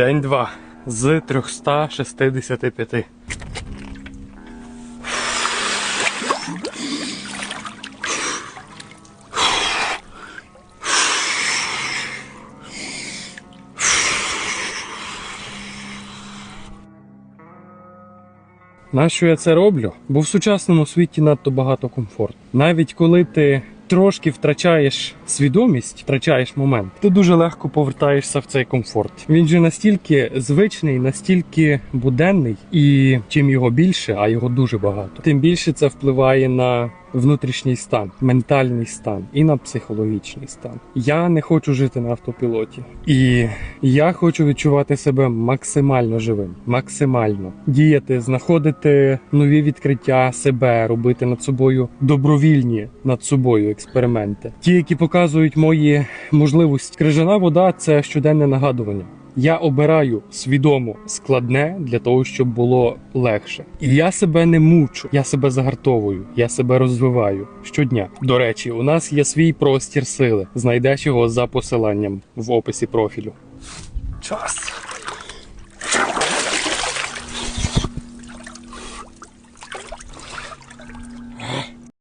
День 2 з 365. Нащо я це роблю? Бо в сучасному світі надто багато комфорту. Навіть коли ти трошки втрачаєш свідомість, втрачаєш момент, ти дуже легко повертаєшся в цей комфорт. Він же настільки звичний, настільки буденний, і чим його більше, а його дуже багато, тим більше це впливає на внутрішній стан, ментальний стан і на психологічний стан. Я не хочу жити на автопілоті, і я хочу відчувати себе максимально живим, максимально діяти, знаходити нові відкриття себе, робити над собою добровільні над собою експерименти, ті, які показують мої можливості. Крижана вода це щоденне нагадування. Я обираю свідомо складне для того, щоб було легше. І я себе не мучу, я себе загартовую, я себе розвиваю щодня. До речі, у нас є свій простір сили. Знайдеш його за посиланням в описі профілю. Час.